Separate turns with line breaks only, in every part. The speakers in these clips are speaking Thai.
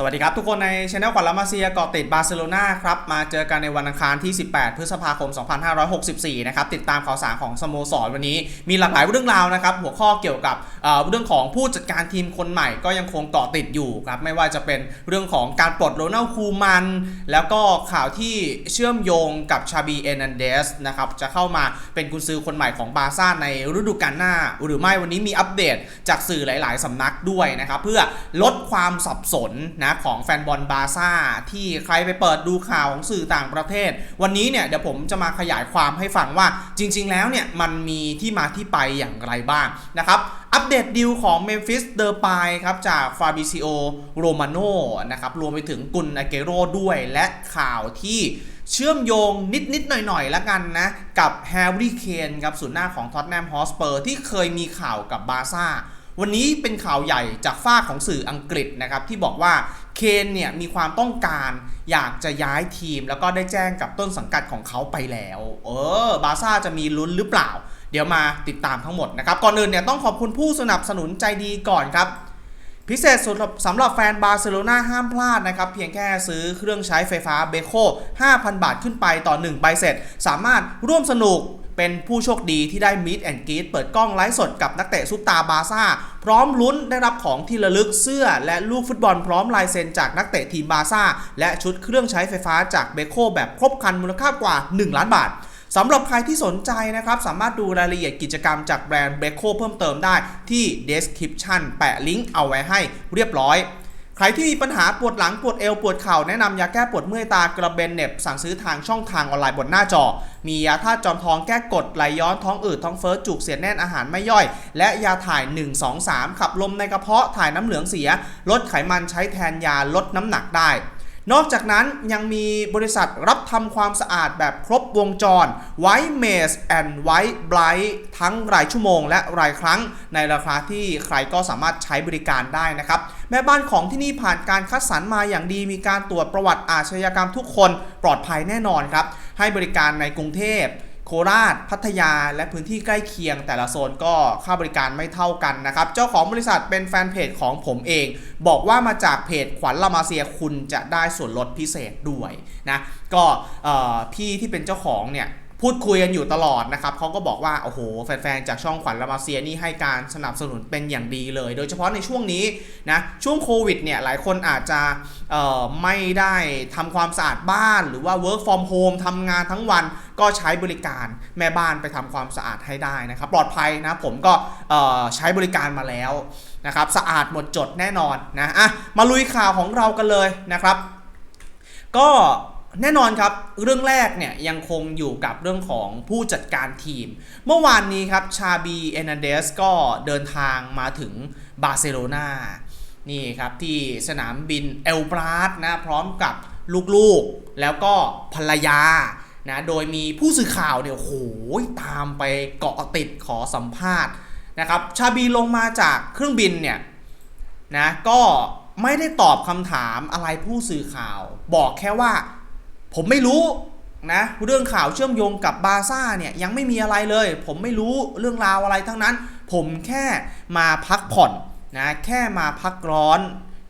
สวัสดีครับทุกคนในช anel ขวัญละมาเซียเกาะติดบาร์เซโลนาครับมาเจอกันในวันอังคารที่ 18 พฤษภาคม 2564 นะครับติดตามข่าวสารของสโมสรวันนี้ มีหลากหลายเรื่องราวนะครับหัวข้อเกี่ยวกับเเรื่องของผู้จัดการทีมคนใหม่ก็ยังคงเกาะติดอยู่ครับไม่ว่าจะเป็นเรื่องของการปลดโรนัลคูมัน แล้วก็ข่าวที่เชื่อมโยงกับชาบีเอนันเดสนะครับจะเข้ามาเป็นกุนซือคนใหม่ของบาร์ซ่าในฤดูกาลหน้า หรือไม่วันนี้มีอัปเดตจากสื่อหลาย ๆสำนักด้วยนะครับเพื่อลดความสับสนนะของแฟนบอลบาซ่าที่ใครไปเปิดดูข่าวของสื่อต่างประเทศ วันนี้เนี่ยเดี๋ยวผมจะมาขยายความให้ฟังว่าจริง ๆ แล้วเนี่ยมันมีที่มาที่ไปอย่างไรบ้างนะครับอัปเดตดิวของเมมฟิสเดอร์ปายครับจากฟาบิซิโอโรมาโนนะครับรวมไปถึงกุนอาเกโรด้วยและข่าวที่เชื่อมโยงนิด ๆ หน่อย ๆ แล้วกันนะ กับแฮร์รี่เคนครับศูนย์หน้าของท็อตแนมฮอสเปอร์ที่เคยมีข่าวกับบาซ่า วันนี้เป็นข่าวใหญ่จากฝ้าของสื่ออังกฤษนะครับที่บอกว่าเคนเนี่ยมีความต้องการอยากจะย้ายทีม แล้วก็ได้แจ้งกับต้นสังกัดของเขาไปแล้ว เออบาร์ซ่าจะมีลุ้นหรือเปล่า เดี๋ยวมาติดตามทั้งหมดนะครับ ก่อนอื่นเนี่ยต้องขอบคุณผู้สนับสนุนใจดีก่อนครับ พิเศษสำหรับสำหรับแฟนบาร์เซโลนาห้ามพลาดนะครับ เพียงแค่ซื้อเครื่องใช้ไฟฟ้าเบโค5,000 บาทขึ้นไปต่อ 1 ใบเสร็จ สามารถร่วมสนุก เป็นผู้โชคดีที่ได้มิดแอนกีดเปิดกล้องไลฟ์สดกับนักเตะซุปตาบาซ่า พร้อมลุ้นได้รับของที่ระลึกเสื้อและลูกฟุตบอลพร้อมลายเซ็นจากนักเตะทีมบาซ่า และชุดเครื่องใช้ไฟฟ้าจากเบโคแบบครบครันมูลค่ากว่า 1 ล้านบาทสำหรับใครที่สนใจนะครับ สามารถดูรายละเอียดกิจกรรมจากแบรนด์เบโคเพิ่มเติมได้ที่ description แปะลิงก์เอาไว้ให้เรียบร้อย ใครที่มีปัญหาปวดหลังปวดเอวปวดเข่าแนะนำยาแก้ปวดเมื่อยตากระเบนเน็บสั่งซื้อทางช่องทางออนไลน์บนหน้าจอ มียาธาตุจอมทองแก้กดไหลย้อนท้องอืดท้องเฟ้อจุกเสียแน่นอาหารไม่ย่อย และยาถ่าย 1 2 3 ขับลมในกระเพาะถ่ายน้ำเหลืองเสีย ลดไขมันใช้แทนยาลดน้ำหนักได้ นอกจากนั้นยังมีบริษัทรับทำความสะอาดแบบครบวงจร White Mess and White Bright ทั้งรายชั่วโมงและรายครั้ง ในราคาที่ใครก็สามารถใช้บริการได้นะครับ แม่บ้านของที่นี่ผ่านการคัดสรรมาอย่างดีมีการตรวจประวัติอาชญากรรมทุกคนปลอดภัยแน่นอนครับ ให้บริการในกรุงเทพ โคราช พัทยา และพื้นที่ใกล้เคียง แต่ละโซนก็ค่าบริการไม่เท่ากันนะครับ เจ้าของบริษัทเป็นแฟนเพจของผมเอง บอกว่ามาจากเพจขวัญละมาเซียคุณจะได้ส่วนลดพิเศษด้วยนะ ก็พี่ที่เป็นเจ้าของเนี่ย พูดคุยกันอยู่ตลอดนะครับเขาก็บอกว่า โอ้โห แฟนๆ จากช่องขวัญละมาเซียนี่ให้การสนับสนุนเป็นอย่างดีเลย โดยเฉพาะในช่วงนี้นะ ช่วงโควิดเนี่ย หลายคนอาจจะไม่ได้ทำความสะอาดบ้าน หรือว่า work from home ทำงานทั้งวันก็ใช้บริการแม่บ้านไปทำความสะอาดให้ได้นะครับ ปลอดภัยนะ ผมก็ใช้บริการมาแล้วนะครับ สะอาดหมดจดแน่นอนนะ อะ มาลุยข่าวของเรากันเลยนะครับ ก็ แน่นอนครับ เรื่องแรกเนี่ยยังคงอยู่กับเรื่องของผู้จัดการทีม เมื่อวานนี้ครับชาบีเอนาเดสก็เดินทางมาถึงบาร์เซโลนานี่ครับที่สนามบินเอลบราสนะพร้อมกับลูกๆ แล้วก็ภรรยานะโดยมีผู้สื่อข่าวเนี่ยโอ้โหตามไปเกาะติดขอสัมภาษณ์นะครับชาบีลงมาจากเครื่องบินเนี่ยนะก็ไม่ได้ตอบคำถามอะไรผู้สื่อข่าว บอกแค่ว่า ผมไม่รู้นะเรื่องข่าวเชื่อมโยงกับบาซ่าเนี่ยยังไม่มีอะไรเลย ผมไม่รู้เรื่องราวอะไรทั้งนั้น ผมแค่มาพักผ่อนนะแค่มาพักร้อน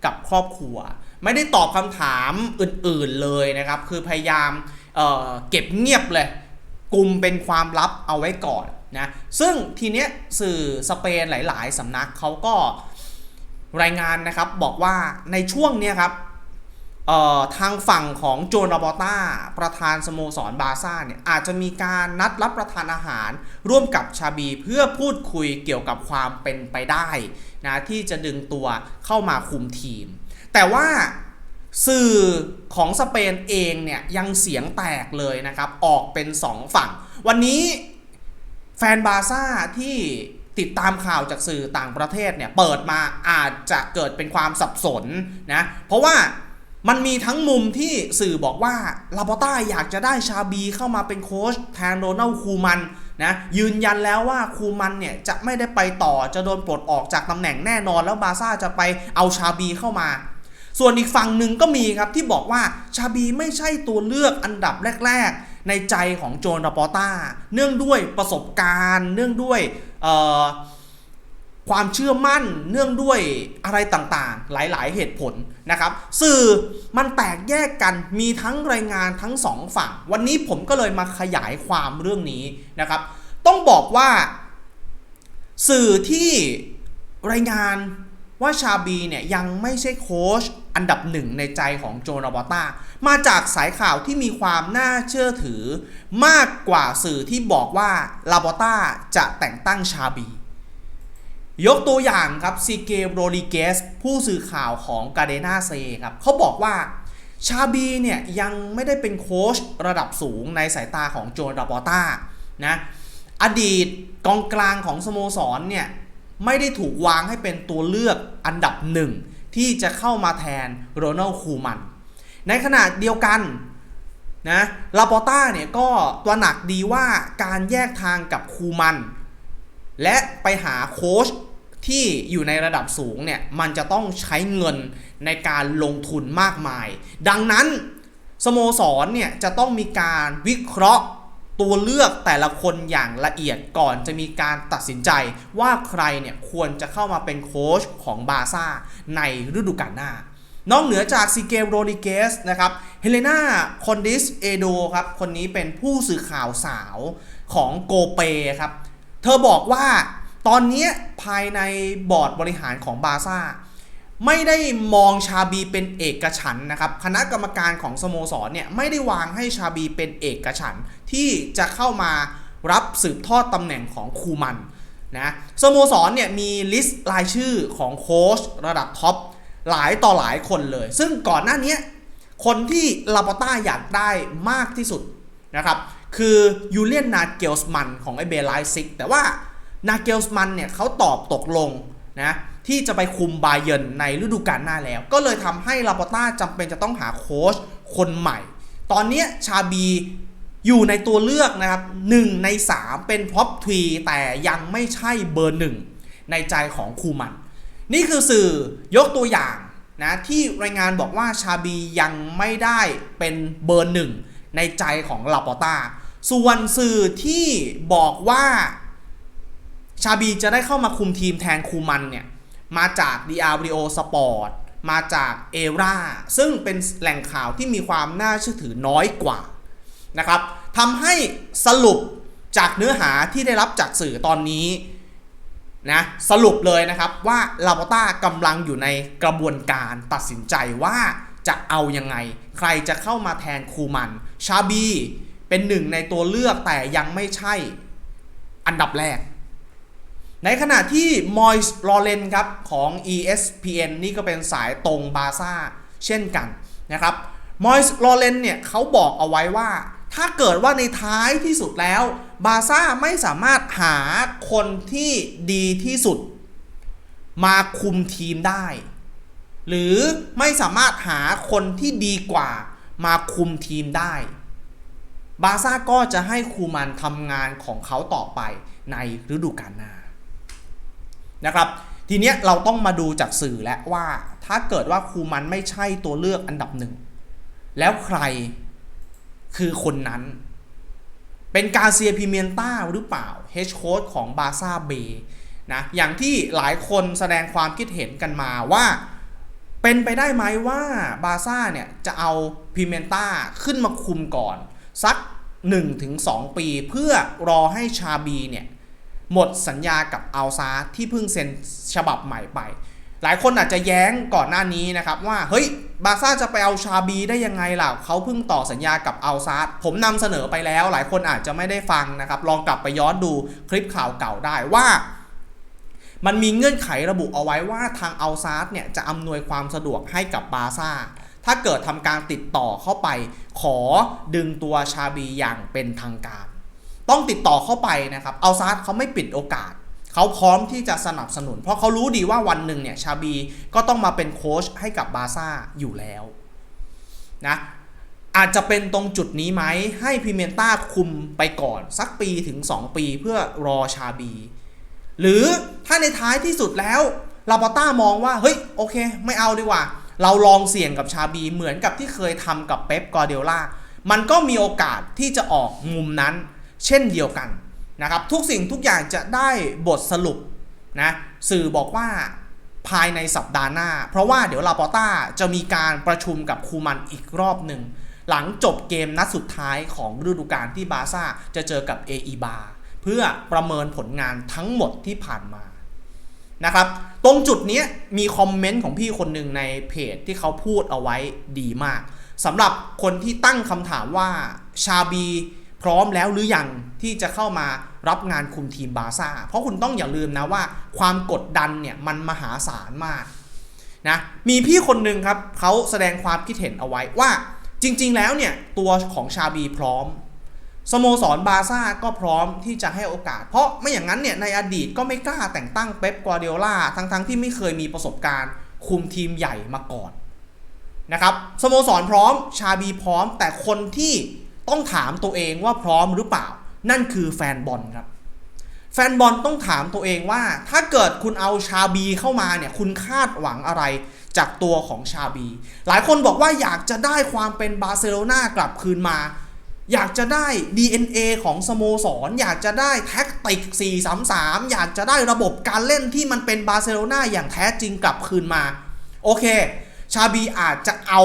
กับครอบครัว ไม่ได้ตอบคำถามอื่นๆเลยนะครับ คือพยายามเเก็บเงียบเลยกลุ่มเป็นความลับเอาไว้ก่อนนะซึ่งทีเนี้ยสื่อสเปนหลาย ๆสำนักเขาก็รายงานนะครับบอกว่าในช่วงเนี้ยครับ ทางฝั่งของโจนาบอต้าประธานสโมสรบาซ่าเนี่ยอาจจะมีการนัดรับประทานอาหาร ร่วมกับชาบีเพื่อพูดคุยเกี่ยวกับความเป็นไปได้นะที่จะดึงตัวเข้ามาคุมทีม แต่ว่าสื่อของสเปนเองเนี่ยยังเสียงแตกเลยนะครับ ออกเป็น 2 ฝั่ง วันนี้แฟนบาซ่าที่ติดตามข่าวจากสื่อต่างประเทศเนี่ยเปิดมาอาจจะเกิดเป็นความสับสนนะเพราะว่า มันมีทั้งมุมที่สื่อบอกว่าลาปอต้าอยากจะได้ชาบีเข้ามาเป็นโค้ชแทนโรนัลคูมันนะยืนยันแล้วว่าคูมันเนี่ยจะไม่ได้ไปต่อจะโดนปลดออกจากตำแหน่งแน่นอน แล้วบาซ่าจะไปเอาชาบีเข้ามา ส่วนอีกฝั่งหนึ่งก็มีครับที่บอกว่าชาบีไม่ใช่ตัวเลือกอันดับแรก ๆ ในใจของโจนราปอต้าเนื่องด้วยประสบการณ์ เนื่องด้วยเอ่อ ความเชื่อมั่นเนื่องด้วยอะไรต่างๆ หลายๆ เหตุผลนะครับ สื่อมันแตกแยกกันมีทั้งรายงานทั้งสองฝั่ง วันนี้ผมก็เลยมาขยายความเรื่องนี้นะครับ ต้องบอกว่า สื่อที่รายงานว่าชาบีเนี่ยยังไม่ใช่โค้ชอันดับหนึ่งในใจของโจนาบอต้ามาจากสายข่าวที่มีความน่าเชื่อถือ มากกว่าสื่อที่บอกว่าลาบอต้าจะแต่งตั้งชาบี ยกตัวอย่างครับซีเกมโรดิเกสผู้สื่อข่าวของกาเดนาเซครับเขาบอกว่าชาบีเนี่ยยังไม่ได้เป็นโค้ชระดับสูงในสายตาของโจนาบอต้านะอดีตกองกลางของสโมสรเนี่ยไม่ได้ถูกวางให้เป็นตัวเลือกอันดับหนึ่งที่จะเข้ามาแทนโรนัลคูมัน ในขณะเดียวกันนะลาปอต้าเนี่ยก็ตัวหนักดีว่าการแยกทางกับคูมัน และไปหาโค้ช ที่อยู่ในระดับสูงเนี่ยมันจะต้องใช้เงินในการลงทุนมากมาย ดังนั้นสโมสรเนี่ยจะต้องมีการวิเคราะห์ตัวเลือกแต่ละคนอย่างละเอียดก่อนจะมีการตัดสินใจว่าใครเนี่ยควรจะเข้ามาเป็นโค้ชของบาซ่าในฤดูกาลหน้านอกเหนือจากซีเกมโรดิเกสนะครับ เฮเลนาคอนดิสเอโดครับ คนนี้เป็นผู้สื่อข่าวสาวของโกเปครับ เธอบอกว่า ตอนนี้ภายในบอร์ดบริหารของบาซ่าไม่ได้มองชาบีเป็นเอกฉันนะครับ คณะกรรมการของสโมสรเนี่ยไม่ได้วางให้ชาบีเป็นเอกฉันท์ที่จะเข้ามารับสืบทอดตำแหน่งของคูมันนะสโมสรเนี่ยมีลิสต์รายชื่อของโค้ชระดับท็อปหลายต่อหลายคนเลย ซึ่งก่อนหน้านี้คนที่ลาปอต้าอยากได้มากที่สุดนะครับ คือยูเลียนนาเกลส์มันของไอเบลไลซิก แต่ว่า นาเกลส์มันเนี่ยเขาตอบตกลงนะที่จะไปคุมบาเยนในฤดูกาลหน้าแล้ว ก็เลยทำให้ลาปอต้าจำเป็นจะต้องหาโค้ชคนใหม่ ตอนนี้ชาบีอยู่ในตัวเลือกนะครับ1ใน 3 เป็นพร็อพทวีแต่ยังไม่ใช่เบอร์หนึ่งในใจของคูมัน นี่คือสื่อยกตัวอย่างนะที่รายงานบอกว่าชาบียังไม่ได้เป็นเบอร์หนึ่งในใจของลาปอต้าส่วนสื่อที่บอกว่า ชาบีจะได้เข้ามาคุมทีมแทนคูมันเนี่ย มาจาก d r v o Sport มาจากเอราซึ่งเป็นแหล่งข่าวที่มีความน่าเชื่อถือน้อยกว่านะครับทำให้สรุปจากเนื้อหาที่ได้รับจากสื่อตอนนี้นะสรุปเลยนะครับว่าลาปต้ากำลังอยู่ในกระบวนการตัดสินใจว่าจะเอายังไง ใครจะเข้ามาแทนคูมันชาบีเป็นหนึ่งในตัวเลือกแต่ยังไม่ใช่อันดับแรก ในขณะที่มอยส์ลอเรนครับของ ESPN นี่ก็เป็นสายตรงบาซ่าเช่นกันนะครับมอยส์ลอเรนเนี่ยเขาบอกเอาไว้ว่า ถ้าเกิดว่าในท้ายที่สุดแล้ว บาซ่าไม่สามารถหาคนที่ดีที่สุด มาคุมทีมได้ หรือไม่สามารถหาคนที่ดีกว่ามาคุมทีมได้ บาซ่าก็จะให้คูมันทำงานของเขาต่อไปในฤดูกาลหน้า นะครับ ทีเนี้ยเราต้องมาดูจากสื่อแล้วว่า ถ้าเกิดว่าคูมันไม่ใช่ตัวเลือกอันดับหนึ่ง แล้วใครคือคนนั้น เป็นกาเซียพิเมนต้าหรือเปล่าเฮดโค้ชของบาซ่าเบนะอย่างที่หลายคนแสดงความคิดเห็นกันมาว่า เป็นไปได้ไหมว่าบาซ่าเนี่ยจะเอาพิเมนต้าขึ้นมาคุมก่อน สัก 1-2 ปีเพื่อรอให้ชาบีเนี่ย หมดสัญญากับอัลซาที่เพิ่งเซ็นฉบับใหม่ไป หลายคนอาจจะแย้งก่อนหน้านี้นะครับว่าเฮ้ยบาซ่าจะไปเอาชาบีได้ยังไงล่ะเขาเพิ่งต่อสัญญากับอัลซาผมนำเสนอไปแล้ว หลายคนอาจจะไม่ได้ฟังนะครับลองกลับไปย้อนดูคลิปข่าวเก่าได้ว่ามันมีเงื่อนไขระบุเอาไว้ว่าทางอัลซาร์เนี่ยจะอำนวยความสะดวกให้กับบาซ่า ถ้าเกิดทำการติดต่อเข้าไป ขอดึงตัวชาบีอย่างเป็นทางการ ต้องติดต่อเข้าไปนะครับเอัลซาร์เขาไม่ปิดโอกาสเขาพร้อมที่จะสนับสนุน เพราะเขารู้ดีว่าวันหนึ่งเนี่ยชาบีก็ต้องมาเป็นโค้ชให้กับบาซ่าอยู่แล้วนะอาจจะเป็นตรงจุดนี้ไหมให้พิเมนต้าคุมไปก่อน สักปีถึง 2 ปีเพื่อรอชาบี หรือถ้าในท้ายที่สุดแล้วลาปอต้ามองว่า เฮ้ย โอเค ไม่เอาดีกว่า เราลองเสี่ยงกับชาบีเหมือนกับที่เคยทำกับเป๊ปกอร์เดโอลามันก็มีโอกาสที่จะออกมุมนั้น เช่นเดียวกันนะครับ ทุกสิ่งทุกอย่างจะได้บทสรุปนะสื่อบอกว่าภายในสัปดาห์หน้า เพราะว่าเดี๋ยวลาปอต้าจะมีการประชุมกับคูมันอีกรอบหนึ่ง หลังจบเกมนัดสุดท้ายของฤดูกาลที่บาร์ซ่าจะเจอกับเออีบาเพื่อประเมินผลงานทั้งหมดที่ผ่านมานะครับ ตรงจุดนี้มีคอมเมนต์ของพี่คนหนึ่งในเพจที่เขาพูดเอาไว้ดีมากสำหรับคนที่ตั้งคำถามว่าชาบี พร้อมแล้วหรือยังที่จะเข้ามารับงานคุมทีมบาร์ซ่า เพราะคุณต้องอย่าลืมนะว่าความกดดันเนี่ยมันมหาศาลมากนะมีพี่คนหนึ่งครับเขาแสดงความคิดเห็นเอาไว้ว่าจริง ๆ แล้วเนี่ยตัวของชาบีพร้อมสโมสรบาร์ซ่าก็พร้อมที่จะให้โอกาส เพราะไม่อย่างนั้นเนี่ยในอดีตก็ไม่กล้าแต่งตั้งเป๊ปกัวเดียล่าทั้งๆที่ไม่เคยมีประสบการณ์คุมทีมใหญ่มาก่อนนะครับสโมสรพร้อมชาบีพร้อมแต่คนที่ ต้องถามตัวเองว่าพร้อมหรือเปล่า นั่นคือแฟนบอลครับ แฟนบอลต้องถามตัวเองว่า ถ้าเกิดคุณเอาชาบีเข้ามาเนี่ยคุณคาดหวังอะไรจากตัวของชาบี หลายคนบอกว่าอยากจะได้ความเป็นบาร์เซโลนากลับคืนมา อยากจะได้ DNA ของสโมสร อยากจะได้แท็กติก 433 อยากจะได้ระบบการเล่นที่มันเป็นบาร์เซโลนาอย่างแท้จริงกลับคืนมา โอเค ชาบีอาจจะเอา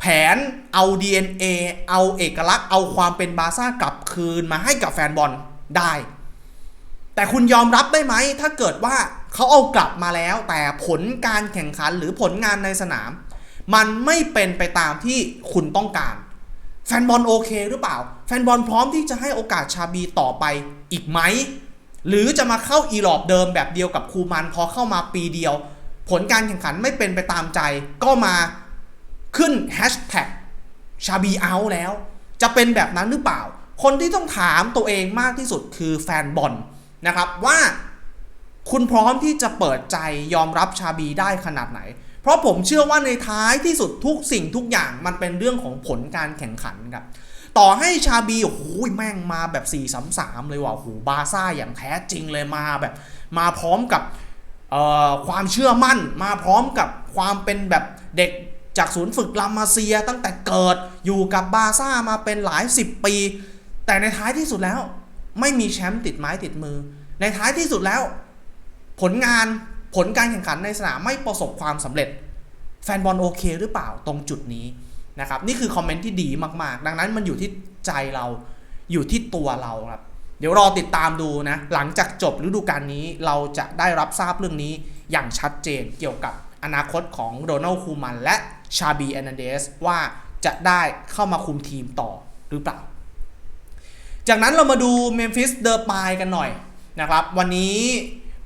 แผนเอา DNA เอาเอกลักษณ์ เอาความเป็นบาซ่ากลับคืนมาให้กับแฟนบอลได้ แต่คุณยอมรับได้ไหม ถ้าเกิดว่าเขาเอากลับมาแล้ว แต่ผลการแข่งขันหรือผลงานในสนาม มันไม่เป็นไปตามที่คุณต้องการ แฟนบอลโอเคหรือเปล่า แฟนบอลพร้อมที่จะให้โอกาสชาบีต่อไปอีกไหม หรือจะมาเข้าอีหลอบเดิมแบบเดียวกับคูมันพอเข้ามาปีเดียว ผลการแข่งขันไม่เป็นไปตามใจก็มา ขึ้นแฮชแท็กชาบีเอาแล้ว จะเป็นแบบนั้นหรือเปล่า คนที่ต้องถามตัวเองมากที่สุดคือแฟนบอลนะครับว่าคุณพร้อมที่จะเปิดใจยอมรับชาบีได้ขนาดไหน เพราะผมเชื่อว่าในท้ายที่สุดทุกสิ่งทุกอย่างมันเป็นเรื่องของผลการแข่งขันครับต่อให้ชาบีโอ้โหแม่งมาแบบ4 3 3เลยว่ะโอ้โหบาซ่าอย่างแท้จริงเลยมาแบบ มาพร้อมกับความเชื่อมั่น มาพร้อมกับความเป็นแบบเด็ก จากศูนย์ฝึกลามาเซียตั้งแต่เกิดอยู่กับบาซ่ามาเป็นหลาย 10 ปี แต่ในท้ายที่สุดแล้ว ไม่มีแชมป์ติดไม้ติดมือ ในท้ายที่สุดแล้ว ผลงานผลการแข่งขันในสนามไม่ประสบความสำเร็จ แฟนบอลโอเคหรือเปล่าตรงจุดนี้นะครับนี่คือคอมเมนต์ที่ดีมากๆ ดังนั้นมันอยู่ที่ใจเราอยู่ที่ตัวเราครับเดี๋ยวรอติดตามดูนะ หลังจากจบฤดูกาลนี้เราจะได้รับทราบเรื่องนี้อย่างชัดเจนเกี่ยวกับ อนาคตของโดนัลด์คูมันและชาบีแอนเดสว่าจะได้เข้ามาคุมทีมต่อหรือเปล่า จากนั้นเรามาดูเมมฟิสเดอร์ปายกันหน่อยนะครับ วันนี้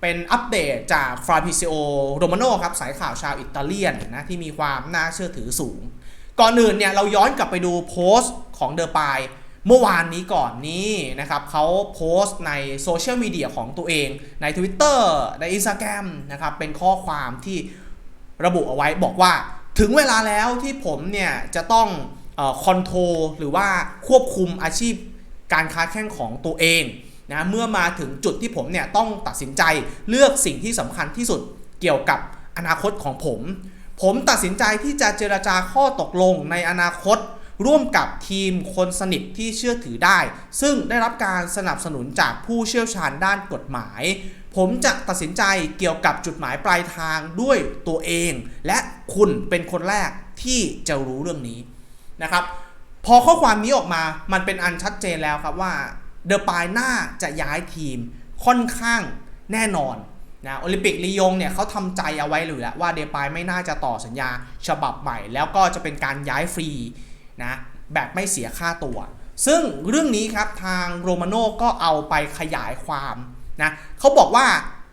เป็นอัปเดตจากฟราพิซิโอโรมาโนครับสายข่าวชาวอิตาเลียนนะที่มีความน่าเชื่อถือสูง ก่อนอื่นเนี่ยเราย้อนกลับไปดูโพสต์ของเดอร์ปายเมื่อวานนี้ก่อนนี้นะครับเขาโพสต์ในโซเชียลมีเดียของตัวเองใน Twitter ใน Instagram นะครับเป็นข้อความที่ ระบุเอาไว้บอกว่าถึงเวลาแล้วที่ผมเนี่ยจะต้องคอนโทรหรือว่าควบคุมอาชีพการค้าแข่งของตัวเองนะเมื่อมาถึงจุดที่ผมเนี่ยต้องตัดสินใจเลือกสิ่งที่สำคัญที่สุดเกี่ยวกับอนาคตของผม ผมตัดสินใจที่จะเจราจาข้อตกลงในอนาคต ร่วมกับทีมคนสนิทที่เชื่อถือได้ ซึ่งได้รับการสนับสนุนจากผู้เชี่ยวชาญด้านกฎหมาย ผมจะตัดสินใจเกี่ยวกับจุดหมายปลายทางด้วยตัวเอง และคุณเป็นคนแรกที่จะรู้เรื่องนี้นะครับ พอข้อความนี้ออกมามันเป็นอันชัดเจนแล้วครับว่าเดอปายน่าจะย้ายทีมค่อนข้างแน่นอนนะโอลิมปิกลียงเนี่ยเขาทำใจเอาไว้เลยแล้วว่าเดปายไม่น่าจะต่อสัญญาฉบับใหม่ แล้วก็จะเป็นการย้ายฟรีนะแบบไม่เสียค่าตัว ซึ่งเรื่องนี้ครับทางโรมาโน่ก็เอาไปขยายความ นะเขาบอกว่า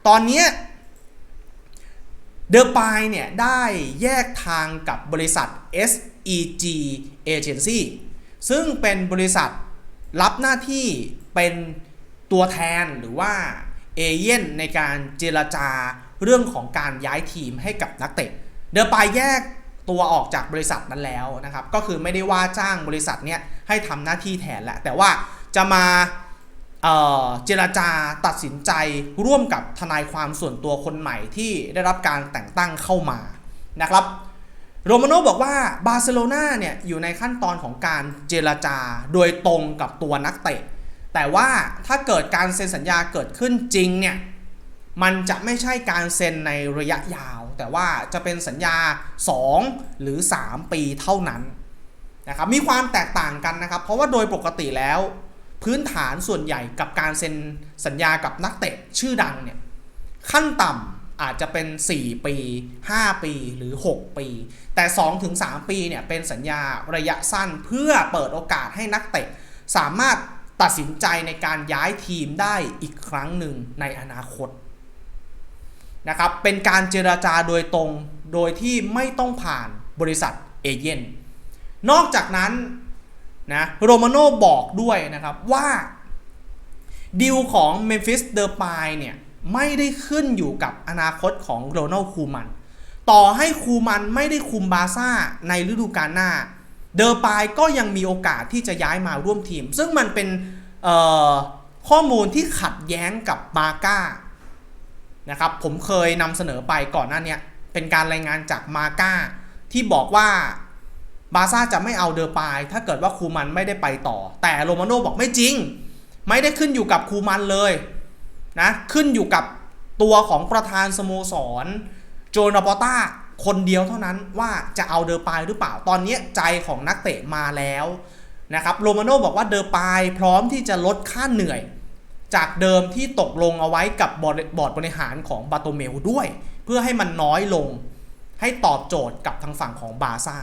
ตอนนี้เดอปายเนี่ยได้แยกทางกับบริษัท SEG Agency ซึ่งเป็นบริษัทรับหน้าที่เป็นตัวแทนหรือว่าเอเย่นในการเจรจาเรื่องของการย้ายทีมให้กับนักเตะ เดอปายแยกตัวออกจากบริษัทนั้นแล้วนะครับ ก็คือไม่ได้ว่าจ้างบริษัทเนี้ยให้ทำหน้าที่แทนแหละ แต่ว่าจะมา เจรจาตัดสินใจร่วมกับทนายความส่วนตัวคนใหม่ที่ได้รับการแต่งตั้งเข้ามานะครับโรมาโนบอกว่าบาร์เซโลนาเนี่ยอยู่ในขั้นตอนของการเจรจาโดยตรงกับตัวนักเตะ แต่ว่าถ้าเกิดการเซ็นสัญญาเกิดขึ้นจริงเนี่ยมันจะไม่ใช่การเซ็นในระยะยาว แต่ว่าจะเป็นสัญญา 2 หรือ 3 ปีเท่านั้นนะครับมีความแตกต่างกันนะครับ เพราะว่าโดยปกติแล้ว พื้นฐานส่วนใหญ่กับการเซ็นสัญญากับนักเตะชื่อดังเนี่ยขั้นต่ำอาจจะเป็น 4 ปี 5 ปีหรือ 6 ปี แต่ 2-3 ปีเนี่ยเป็นสัญญาระยะสั้นเพื่อเปิดโอกาสให้นักเตะ สามารถตัดสินใจในการย้ายทีมได้อีกครั้งหนึ่งในอนาคตนะครับเป็นการเจราจาโดยตรงโดยที่ไม่ต้องผ่านบริษัทเอเย่นนอกจากนั้น นะโรมาโน่บอกด้วยนะครับว่าดีลของเมมฟิสเดอร์ปายเนี่ยไม่ได้ขึ้นอยู่กับอนาคตของโรนัลคูมัน ต่อให้คูมันไม่ได้คุมบาซ่าในฤดูกาลหน้า เดอร์ปายก็ยังมีโอกาสที่จะย้ายมาร่วมทีม ซึ่งมันเป็นข้อมูลที่ขัดแย้งกับบาก้านะครับผมเคยนำเสนอไปก่อนหน้านี้เป็นการรายงานจากมาก้าที่บอกว่า บาร์ซ่าจะไม่เอาเดอร์ปายถ้าเกิดว่าคูมันไม่ได้ไปต่อ แต่โรมาโน่บอกไม่จริง ไม่ได้ขึ้นอยู่กับคูมันเลยนะขึ้นอยู่กับตัวของประธานสโมสร โจนาปอต้าคนเดียวเท่านั้นว่าจะเอาเดอร์ปายหรือเปล่าตอนนี้ใจของนักเตะมาแล้วนะครับโรมาโน่บอกว่าเดอร์ปายพร้อมที่จะลดค่าเหนื่อย จากเดิมที่ตกลงเอาไว้กับบอร์ดบอร์ดบริหารของบาโตเมลด้วย เพื่อให้มันน้อยลง ให้ตอบโจทย์กับทางฝั่งของบาซ่า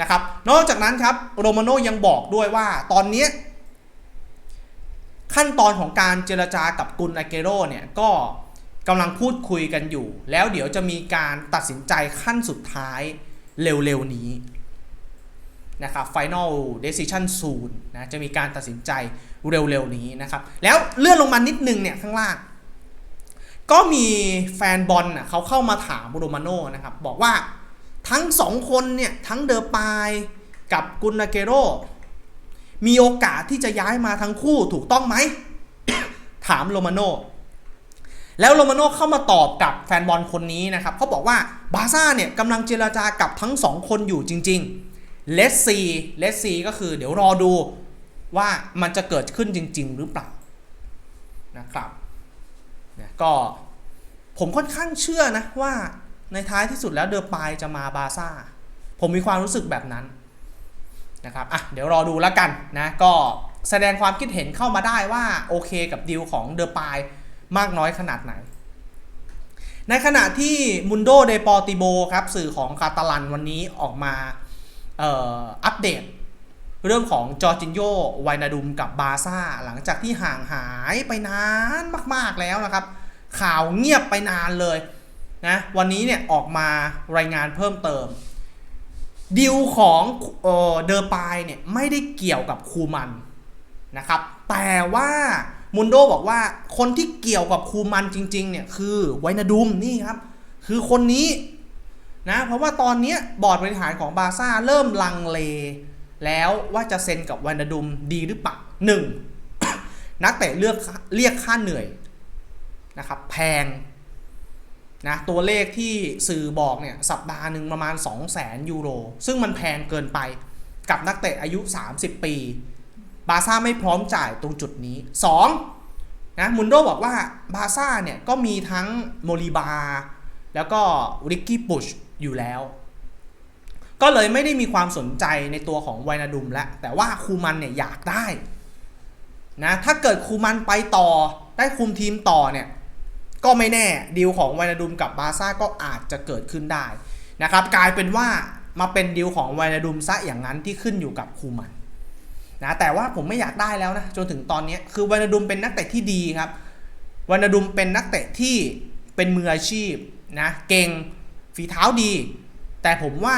นะครับ นอกจากนั้นครับโรมาโน่ยังบอกด้วยว่าตอนนี้ ขั้นตอนของการเจรจากับกุนอาเกโรเนี่ยก็กำลังพูดคุยกันอยู่ แล้วเดี๋ยวจะมีการตัดสินใจขั้นสุดท้ายเร็วๆนี้นะครับ Final Decision soon นะจะมีการตัดสินใจเร็วๆนี้นะครับ แล้วเลื่อนลงมานิดนึงเนี่ยข้างล่าง ก็มีแฟนบอลน่ะเขาเข้ามาถามโรมาโน่นะครับ บอกว่า ทั้งสองคนเนี่ย ทั้งเดอปายกับกุนาเกโร มีโอกาสที่จะย้ายมาทั้งคู่ถูกต้องไหม ถามโรมาโนแล้วโรมาโนเข้ามาตอบกับแฟนบอลคนนี้นะครับเขาบอกว่าบาซ่าเนี่ยกำลังเจราจากับทั้งสองคนอยู่จริง ๆ เลสซีเลสซีก็คือเดี๋ยวรอดูว่ามันจะเกิดขึ้นจริง ๆ หรือเปล่านะครับก็ผมค่อนข้างเชื่อนะว่า ในท้ายที่สุดแล้วเดอปายจะมาบาซ่า ผมมีความรู้สึกแบบนั้นนะครับอะเดี๋ยวรอดูแล้วกันนะก็แสดงความคิดเห็นเข้ามาได้ว่าโอเคกับดีลของเดอปายมากน้อยขนาดไหน ในขณะที่มุนโดเดปอติโบครับสื่อของคาตาลันวันนี้ออกมาอัปเดต เรื่องของจอร์จินโยไวนาดุมกับบาซ่า หลังจากที่ห่างหายไปนานมาก ๆแล้วนะครับ ข่าวเงียบไปนานเลย นะวันนี้เนี่ยออกมารายงานเพิ่มเติมดีลของเออเดอร์ปายเนี่ยไม่ได้เกี่ยวกับคูมันนะครับ แต่ว่ามุนโดบอกว่าคนที่เกี่ยวกับคูมันจริง ๆ เนี่ยคือไวนาดุมนี่ครับ คือคนนี้นะเพราะว่าตอนนี้บอร์ดบริหารของบาซ่าเริ่มลังเล แล้วว่าจะเซ็นกับไวนาดุมดีหรือเปล่าหนึ่งนักเตะเลือกเรียกค่าเหนื่อยนะครับแพง นะตัวเลขที่สื่อบอกเนี่ยสัปดาห์หนึ่งประมาณ 2 0 0แสนยูโร ซึ่งมันแพงเกินไปกับนักเตะอายุ 30 ปี บาซ่าไม่พร้อมจ่ายตรงจุดนี้ 2. นะมุนโดบอกว่าบาซ่าเนี่ยก็มีทั้งโมลิบา แล้วก็ริกกี้ปุชอยู่แล้ว ก็เลยไม่ได้มีความสนใจในตัวของไวนาดุมแล้วแต่ว่าคูมันเนี่ยอยากได้นะถ้าเกิดคูมันไปต่อได้คุมทีมต่อเนี่ย ก็ไม่แน่ดีลของไวนาดุมกับบาซ่าก็อาจจะเกิดขึ้นได้นะครับกลายเป็นว่ามาเป็นดีลของไวนาดุมซะอย่างนั้นที่ขึ้นอยู่กับคูมันนะแต่ว่าผมไม่อยากได้แล้วนะจนถึงตอนนี้คือไวนาดุมเป็นนักเตะที่ดีครับไวนาดุมเป็นนักเตะที่เป็นมืออาชีพนะเก่งฝีเท้าดี แต่ผมว่า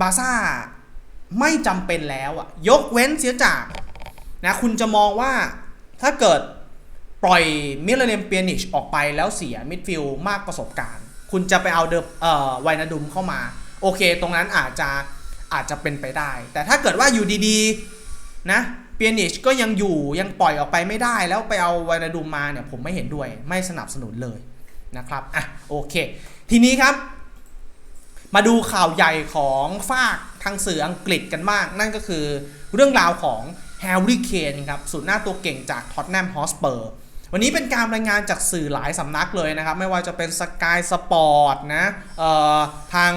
บาซ่าไม่จำเป็นแล้วอะยกเว้นเสียจากนะคุณจะมองว่าถ้าเกิด ปล่อยมิลเลนเปียนิชออกไปแล้วเสียมิดฟิลมากประสบการณ์ คุณจะไปเอาเดอเอ่อไวนาดุมเข้ามา โอเค ตรงนั้นอาจจะอาจจะเป็นไปได้ แต่ถ้าเกิดว่าอยู่ดีๆนะเปียนิชก็ยังอยู่ยังปล่อยออกไปไม่ได้ แล้วไปเอาไวนาดุมมาเนี่ยผมไม่เห็นด้วยไม่สนับสนุนเลยนะครับอะโอเค ทีนี้ครับ มาดูข่าวใหญ่ของฝากทางสื่ออังกฤษกันบ้าง นั่นก็คือเรื่องราวของแฮร์รี่เคนครับสุดหน้าตัวเก่งจากท็อตแนมฮอสเปอร์ วันนี้เป็นการรายงานจากสื่อหลายสำนักเลยนะครับ ไม่ว่าจะเป็นสกายสปอร์ตนะทาง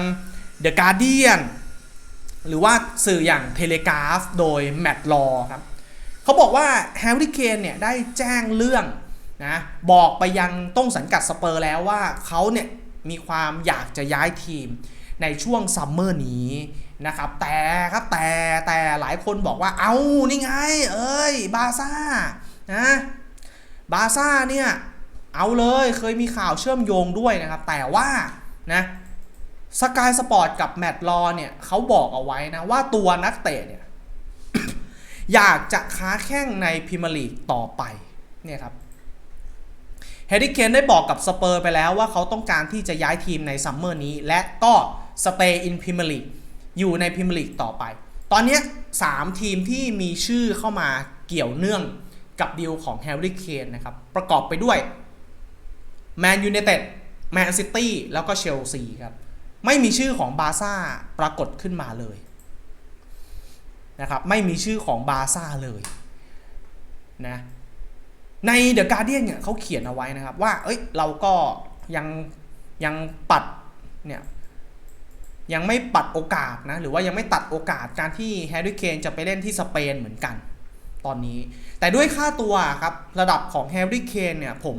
The Guardian หรือว่าสื่ออย่างเทเลกราฟโดยแมตต์ลอครับเขาบอกว่าแฮร์รี่เคนเนี่ยได้แจ้งเรื่องนะบอกไปยังต้นสังกัดสเปอร์แล้วว่าเขาเนี่ยมีความอยากจะย้ายทีมในช่วงซัมเมอร์นี้นะครับแต่ครับแต่แต่หลายคนบอกว่าเอานี่ไง เอ้ยบาซ่านะ บาซ่าเนี่ยเอาเลยเคยมีข่าวเชื่อมโยงด้วยนะครับ แต่ว่านะสกายสปอร์ตกับแมตต์ลอเนี่ยเขาบอกเอาไว้นะว่าตัวนักเตะเนี่ยอยากจะค้าแข่งในพรีเมียร์ลีกต่อไปเนี่ยครับแฮร์รี่เคนได้บอกกับสเปอร์ไปแล้วว่าเขาต้องการที่จะย้ายทีมในซัมเมอร์นี้ และก็สเตย์อินพรีเมียร์ลีกอยู่ในพรีเมียร์ลีกต่อไป ตอนนี้3ทีมที่มีชื่อเข้ามาเกี่ยวเนื่อง กับดีลของแฮร์รี่เคนนะครับ ประกอบไปด้วยแมนยู i นเต็ดแมนซิตี้แล้วก็เชลซีครับ ไม่มีชื่อของบาซ่าปรากฏขึ้นมาเลยนะครับไม่มีชื่อของบาซ่าเลยนะในเดอะการ์เดียนเนี่ยเขาเขียนเอาไว้นะครับ ว่าเอ้ยเราก็ยังยังปัดเนี่ยยังไม่ปัดโอกาสนะหรือว่ายังไม่ตัดโอกาสการที่แฮร์รี่เคนจะไปเล่นที่สเปนเหมือนกัน ตอนนี้ แต่ด้วยค่าตัวครับ ระดับของแฮร์รี่เคนเนี่ย ผม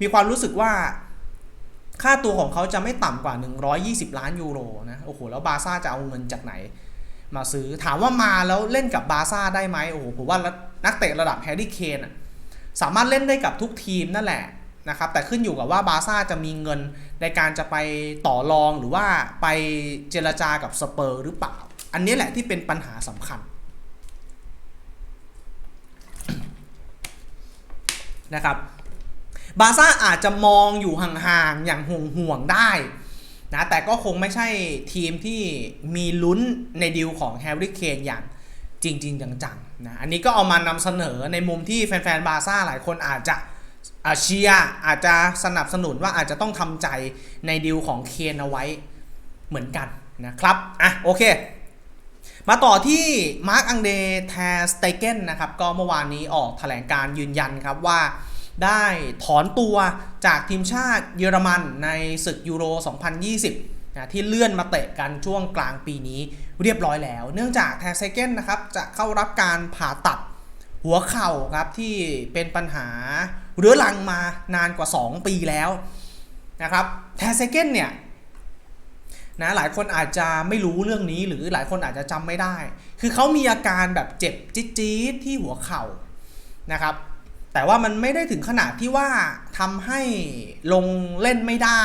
มีความรู้สึกว่า ค่าตัวของเขาจะไม่ต่ำกว่า 120 ล้านยูโรนะ โอ้โห แล้วบาซ่าจะเอาเงินจากไหน มาซื้อถามว่ามาแล้วเล่นกับบาซ่าได้ไหมโอ้โหผมว่านักเตะระดับแฮร์รี่เคนสามารถเล่นได้กับทุกทีมนั่นแหละนะครับแต่ขึ้นอยู่กับว่าบาซ่าจะมีเงินในการจะไปต่อรองหรือว่าไปเจรจากับสเปอร์หรือเปล่า อันนี้แหละที่เป็นปัญหาสำคัญ นะครับบาซ่าอาจจะมองอยู่ห่างๆ อย่างห่วงๆ ได้นะแต่ก็คงไม่ใช่ทีมที่มีลุ้นในดีลของแฮร์รี่เคนอย่างจริง ๆ จังๆนะอันนี้ก็เอามานำเสนอในมุมที่แฟนๆ บาซ่าหลายคนอาจจะอาเชียร์อาจจะสนับสนุนว่าอาจจะต้องทำใจในดีลของเคนเอาไว้เหมือนกันนะครับอะโอเค มาต่อที่มาร์กอังเดแทสเตเกนนะครับก็เมื่อวานนี้ออกแถลงการยืนยันครับว่าได้ถอนตัวจากทีมชาติเยอรมันในศึกยูโร 2020นะที่เลื่อนมาเตะกันช่วงกลางปีนี้เรียบร้อยแล้ว เนื่องจากแทสเซเกนนะครับจะเข้ารับการผ่าตัดหัวเข่าครับที่เป็นปัญหาเรื้อรังมานานกว่า 2 ปีแล้วนะครับแทสเซเกนเนี่ย นะหลายคนอาจจะไม่รู้เรื่องนี้หรือหลายคนอาจจะจำไม่ได้ คือเขามีอาการแบบเจ็บจี๊ดที่หัวเข่านะครับ แต่ว่ามันไม่ได้ถึงขนาดที่ว่าทำให้ลงเล่นไม่ได้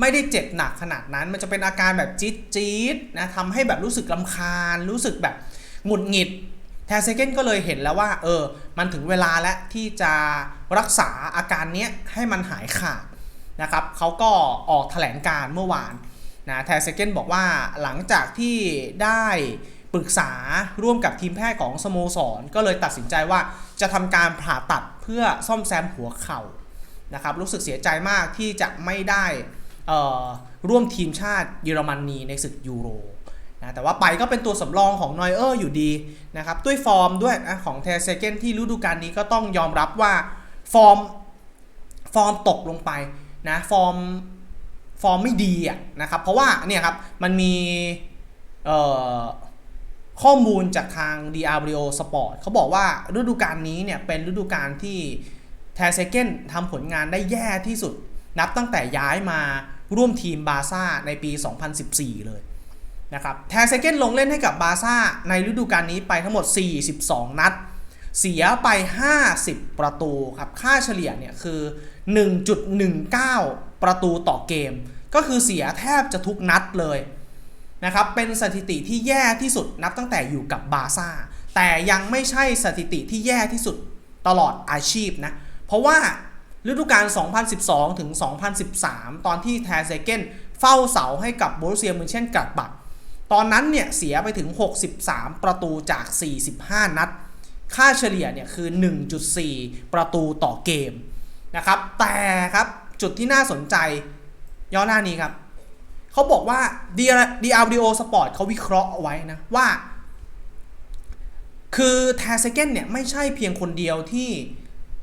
ไม่ได้เจ็บหนักขนาดนั้น มันจะเป็นอาการแบบจี๊ดจี๊ดนะทำให้แบบรู้สึกลำคาญ รู้สึกแบบหงุดหงิดแทเซเกนก็เลยเห็นแล้วว่า เออ มันถึงเวลาแล้วที่จะรักษาอาการนี้ให้มันหายขาดนะครับเขาก็ออกแถลงการเมื่อวาน นะแทเซเกนบอกว่าหลังจากที่ได้ปรึกษาร่วมกับทีมแพทย์ของสโมสร ก็เลยตัดสินใจว่าจะทำการผ่าตัดเพื่อซ่อมแซมหัวเข่านะครับรู้สึกเสียใจมากที่จะไม่ได้ร่วมทีมชาติเยอรมนนีในศึกยูโรนะแต่ว่าไปก็เป็นตัวสำรองของนอยเออร์อยู่ดีนะครับด้วยฟอร์มด้วยนะของเทเซเกนที่ฤดูกาลนี้ก็ต้องยอมรับว่าฟอร์มฟอร์มตกลงไปนะฟอร์ม ฟอร์มไม่ดีอะนะครับ เพราะว่าเนี่ยครับมันมีข้อมูลจากทาง d r w Sport เขาบอกว่าฤดูกาลนี้เนี่ยเป็นฤดูกาลที่แทเซเกนทำผลงานได้แย่ที่สุด นับตั้งแต่ย้ายมาร่วมทีมบาซ่าในปี 2014 เลยนะครับแทเซเกนลงเล่นให้กับบาซ่าในฤดูกาลนี้ไปทั้งหมด 42 นัด เสียไป 50 ประตูครับ ค่าเฉลี่ยเนี่ยคือ 1.19 ประตูต่อเกม ก็คือเสียแทบจะทุกนัดเลยนะครับเป็นสถิติที่แย่ที่สุดนับตั้งแต่อยู่กับบาซ่า แต่ยังไม่ใช่สถิติที่แย่ที่สุดตลอดอาชีพนะ เพราะว่าฤดูกาล 2012 ถึง 2013 ตอนที่แทเซเกนเฝ้าเสาให้กับโบรุเซียมืนเช่นกัดบักตอนนั้นเนี่ยเสียไปถึง 63 ประตูจาก 45 นัด ค่าเฉลี่ยเนี่ยคือ 1.4 ประตูต่อเกมนะครับ แต่ครับจุดที่น่าสนใจ ย่อนหน้านี้ครับ เขาบอกว่า DRDO Sport เขาวิเคราะห์เอาไว้นะว่า คือแทเซเกนเนี่ยไม่ใช่เพียงคนเดียวที่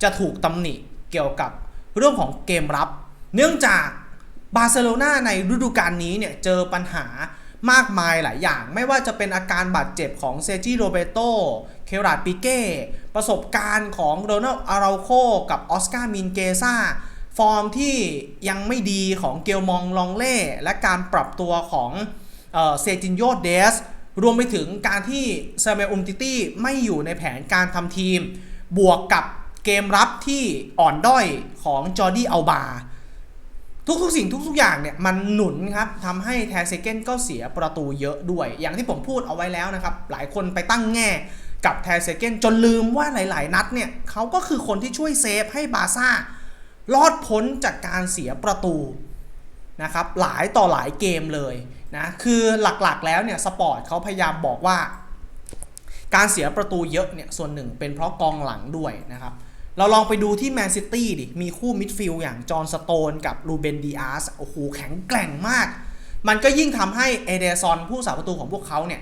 จะถูกตำหนิเกี่ยวกับเรื่องของเกมรับ เนื่องจากบาร์เซโลนาในฤดูกาลนี้เนี่ยเจอปัญหามากมายหลายอย่าง ไม่ว่าจะเป็นอาการบาดเจ็บของเซจิโรเบโตเคราดปิเก้ ประสบการณ์ของโรนัลอาราโคกับออสการ์มินเกซ่า ฟอร์มที่ยังไม่ดีของเกลมองลองเล่ และการปรับตัวของเซจินโยเดส รวมไปถึงการที่ซาเมลอุมติตี้ไม่อยู่ในแผนการทำทีม บวกกับเกมรับที่อ่อนด้อยของจอร์ดี้อัลบา ทุกๆสิ่งทุกๆอย่างเนี่ยมันหนุนครับทำให้แทเซเกนก็เสียประตูเยอะด้วย อย่างที่ผมพูดเอาไว้แล้วนะครับ หลายคนไปตั้งแง่กับแทเซเกนจนลืมว่าหลายๆ นัดเนี่ยเขาก็คือคนที่ช่วยเซฟให้บาซ่า รอดพ้นจากการเสียประตูนะครับหลายต่อหลายเกมเลยนะคือหลักๆแล้วเนี่ยสปอร์ตเขาพยายามบอกว่า การเสียประตูเยอะเนี่ยส่วนหนึ่งเป็นเพราะกองหลังด้วยนะครับเราลองไปดูที่แมนซิตี้ดิมีคู่มิดฟิลด์อย่างจอห์นสโตนกับลูเบนดีอาสโอ้โหแข็งแกร่งมาก มันก็ยิ่งทำให้เอเดซอนผู้สาประตูของพวกเขาเนี่ย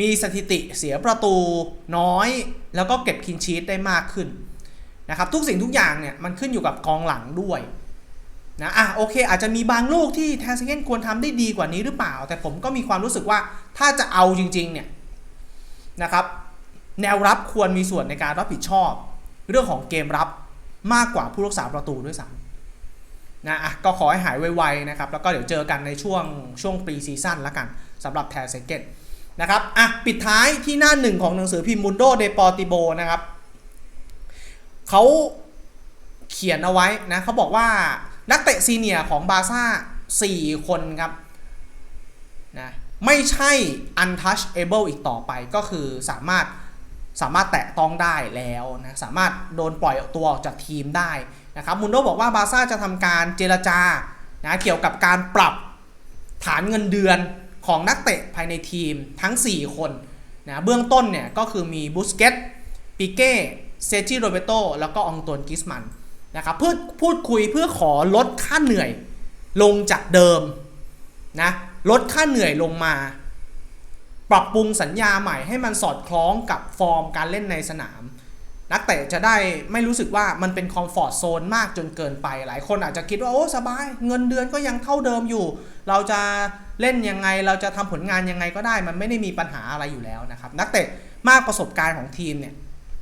มีสถิติเสียประตูน้อย แล้วก็เก็บคินชีตได้มากขึ้น นะครับทุกสิ่งทุกอย่างเนี่ยมันขึ้นอยู่กับกองหลังด้วยนะอะโอเค อาจจะมีบางลูกที่แทสเกนควรทำได้ดีกว่านี้หรือเปล่า แต่ผมก็มีความรู้สึกว่าถ้าจะเอาจริงๆเนี่ยนะครับแนวรับควรมีส่วนในการรับผิดชอบ เรื่องของเกมรับมากกว่าผู้รักษาประตูด้วยซ้ำนะอะก็ขอให้หายไวๆนะครับแล้วก็เดี๋ยวเจอกันในช่วงช่วงปรีซีซั่นละกันสำหรับแทเซเกตนะครับอะปิดท้ายที่หน้าหนึ่งของหนังสือพิมพ์มุนโดเดปอติโบนะครับ เขาเขียนเอาไว้นะเขาบอกว่านักเตะซีเนียร์ของบาร์ซ่า4 คนครับนะไม่ใช่ untouchable อีกต่อไปก็คือสามารถสามารถแตะต้องได้แล้วนะสามารถโดนปล่อยตัวออกจากทีมได้นะครับมุนโดบอกว่าบาร์ซ่าจะทำการเจรจานะเกี่ยวกับการปรับฐานเงินเดือนของนักเตะภายในทีมทั้ง 4 คนนะเบื้องต้นเนี่ยก็คือมีบุสเกตปิเก้ เซจิโรเบโตแล้วก็องตวนกิสมันนะครับเพื่อพูดคุยเพื่อขอลดค่าเหนื่อยลงจากเดิมนะลดค่าเหนื่อยลงมา ปรับปรุงสัญญาใหม่ให้มันสอดคล้องกับฟอร์มการเล่นในสนาม นักเตะจะได้ไม่รู้สึกว่ามันเป็นคอมฟอร์ทโซนมากจนเกินไป หลายคนอาจจะคิดว่า โอ้สบาย เงินเดือนก็ยังเท่าเดิมอยู่ เราจะเล่นยังไงเราจะทำผลงานยังไงก็ได้ มันไม่ได้มีปัญหาอะไรอยู่แล้วนะครับนักเตะมากประสบการณ์ของทีมเนี่ย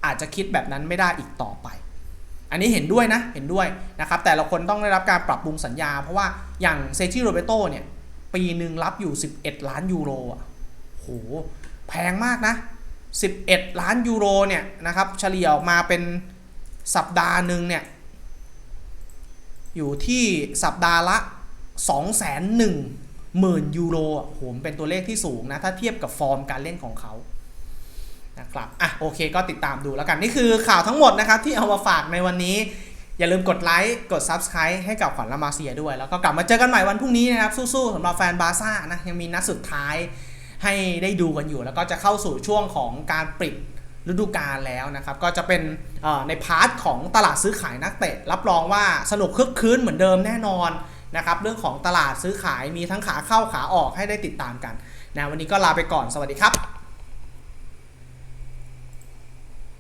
อาจจะคิดแบบนั้นไม่ได้อีกต่อไป อันนี้เห็นด้วยนะ เห็นด้วยนะครับ แต่ละคนต้องได้รับการปรับปรุงสัญญา เพราะว่าอย่างเซจิโรเบโตเนี่ย ปีหนึ่งรับอยู่ 11 ล้านยูโรอะโห แพงมากนะ 11 ล้านยูโรเนี่ยนะครับ เฉลี่ยออกมาเป็นสัปดาห์หนึ่งเนี่ย อยู่ที่สัปดาห์ละ 2 1 0 0 0 0ยูโรอะโหมเป็นตัวเลขที่สูงนะ ถ้าเทียบกับฟอร์มการเล่นของเขา นะครับอะโอเคก็ติดตามดูแล้วกันนี่คือข่าวทั้งหมดนะครับที่เอามาฝากในวันนี้ อย่าลืมกดไลค์กด Subscribe ให้กับขวัญละมาเซียด้วย แล้วก็กลับมาเจอกันใหม่วันพรุ่งนี้นะครับสู้ๆสำหรับแฟนบาซ่านะยังมีนัดสุดท้ายให้ได้ดูกันอยู่ แล้วก็จะเข้าสู่ช่วงของการปิดฤดูกาลแล้วนะครับ ก็จะเป็นในพาร์ทของตลาดซื้อขายนักเตะ รับรองว่าสนุกคึกคืนเหมือนเดิมแน่นอนนะครับเรื่องของตลาดซื้อขายมีทั้งขาเข้าขาออกให้ได้ติดตามกันนะวันนี้ก็ลาไปก่อนสวัสดีครับ